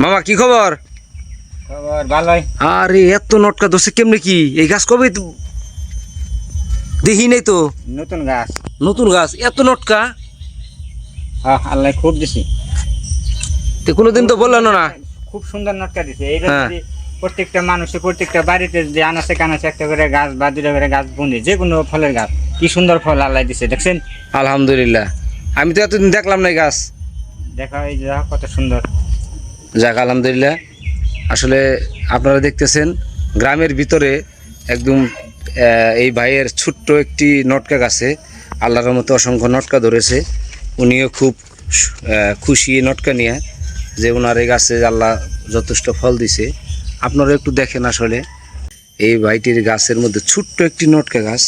মামা কি খবর? খবর ভালোই। আরে এত নটকা ধরছে কেমনে কি? এই গাছ কবে তো- দেখি নাই তো। নতুন গাছ। নতুন গাছ এত নটকা? হ্যাঁ আল্লাহ খুব দিছি। তো কোনোদিন তো বললেন না। খুব সুন্দর নটকা দিছে। এইটা হ্যাঁ। যদি প্রত্যেকটা মানুষের প্রত্যেকটা বাড়িতে যে আনাচে কানাচে একটা করে গাছ বা দুটা করে গাছ বুনে যে কোনো ফলের গাছ কি সুন্দর ফল আল্লাহ দিছে দেখছেন? আলহামদুলিল্লাহ। আমি তো এতদিন দেখলাম না এই গাছ। দেখা এই যে কত সুন্দর। যাক, আলহামদুলিল্লাহ। আসলে আপনারা দেখতেছেন, গ্রামের ভিতরে একদম এই ভাইয়ের ছোট্ট একটি নটকা গাছে আল্লাহর মতো অসংখ্য নটকা ধরেছে। উনিও খুব খুশি নটকা নিয়ে যে ওনার এই গাছে আল্লাহ যথেষ্ট ফল দিছে। আপনারা একটু দেখেন আসলে, এই ভাইটির গাছের মধ্যে ছোট্ট একটি নটকা গাছ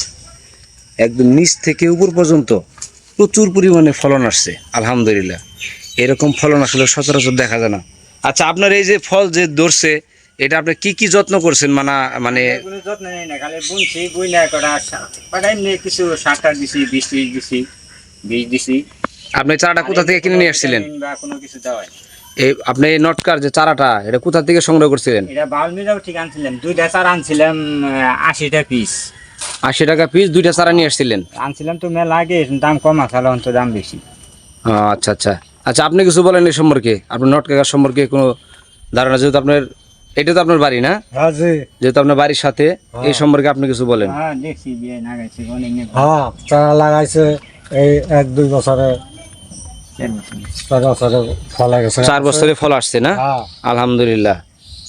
একদম নিচ থেকে উপর পর্যন্ত প্রচুর পরিমাণে ফলন আসছে, আলহামদুলিল্লাহ। এরকম ফলন আসলে সচরাচর দেখা যায় না। আচ্ছা আপনার এই যে ফল যে ধরছে এটা আপনি কি কি যত্ন করছেন? মানে মানে কোনো যত্ন নেই না খালি বুনছি বুই না করা কটা এমনি কিছু সার দিছি বীজ দিছি বীজ দিছি। আপনি চারাটা কোথা থেকে কিনে নিয়ে আসছিলেন? বা কোনো কিছু এই আপনি এই নটকার যে চারাটা এটা কোথা থেকে সংগ্রহ করছিলেন? এটা বাউলমিরাও ঠিক আনছিলাম দুইটা চারা আনছিলাম আশিটা পিস। আশি টাকা পিস দুইটা চারা নিয়ে আসছিলেন? আনছিলাম তো মেলা আগে দাম কম আছে তো দাম বেশি। আচ্ছা আচ্ছা। আচ্ছা আপনি কিছু বলেন এই সম্পর্কে? আপনার নটকা গাছ সম্পর্কে কোনো ধারণা? যেহেতু আপনার এটা তো আপনার বাড়ি না? হ্যাঁ যেহেতু আপনার বাড়ির সাথে এই সম্পর্কে আপনি কিছু বলেন। হ্যাঁ নিয়ে হ্যাঁ চারা লাগাইছে এই এক দুই বছরে। চার বছরে। ফলে গেছে। চার বছরে ফল আসছে না? হ্যাঁ। আলহামদুলিল্লাহ।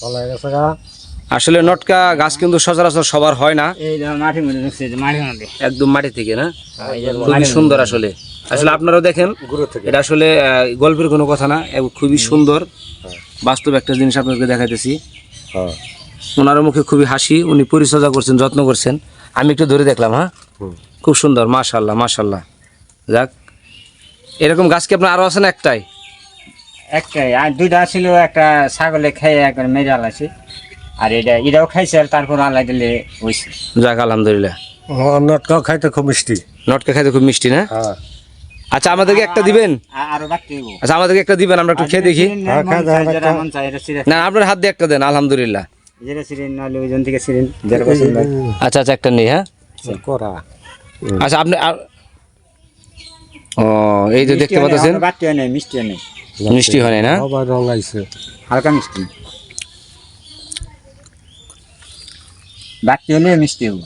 ফলে গেছে গা। আসলে নটকা গাছ কিন্তু সচরাচর সবার হয় না। একদম মাটি থেকে না? খুবই সুন্দর আসলে। আসলে আপনারাও দেখেন এটা আসলে গল্পের কোনো কথা না এবং খুবই সুন্দর। বাস্তব একটা জিনিস আপনাদেরকে দেখাইতেছি। হ্যাঁ। ওনার মুখে খুবই হাসি উনি পরিচর্যা করছেন যত্ন করছেন। আমি একটু ধরে দেখলাম হ্যাঁ? খুব সুন্দর মাশাল্লাহ মাশাল্লাহ যাক এরকম গাছ কি আপনার আরও আছে না একটাই? একটাই আর দুইটা ছিল একটা ছাগলে খেয়ে একবার মেরে আলাইছে আর এটা এটাও খাইছে আর তারপর আলাই দিলে হয়েছে যাক আলহামদুলিল্লাহ। নটকাও খাইতে খুব মিষ্টি। নটকা খাইতে খুব মিষ্টি না? হ্যাঁ। আচ্ছা আমাদেরকে একটা দিবেন? আরও আচ্ছা আমাদেরকে একটা দিবেন আমরা একটু খেয়ে দেখি। হ্যাঁ, না আপনার হাত দিয়ে একটা দেন আলহামদুলিল্লাহ। হয়। আচ্ছা আচ্ছা একটা নেই হ্যাঁ? আচ্ছা আপনি আর- ও এই যে দেখতে পাচ্ছেন? মিষ্টি হয় নাই। না? আবার রং আইছে হালকা মিষ্টি। বাড়তি হলে মিষ্টি হব।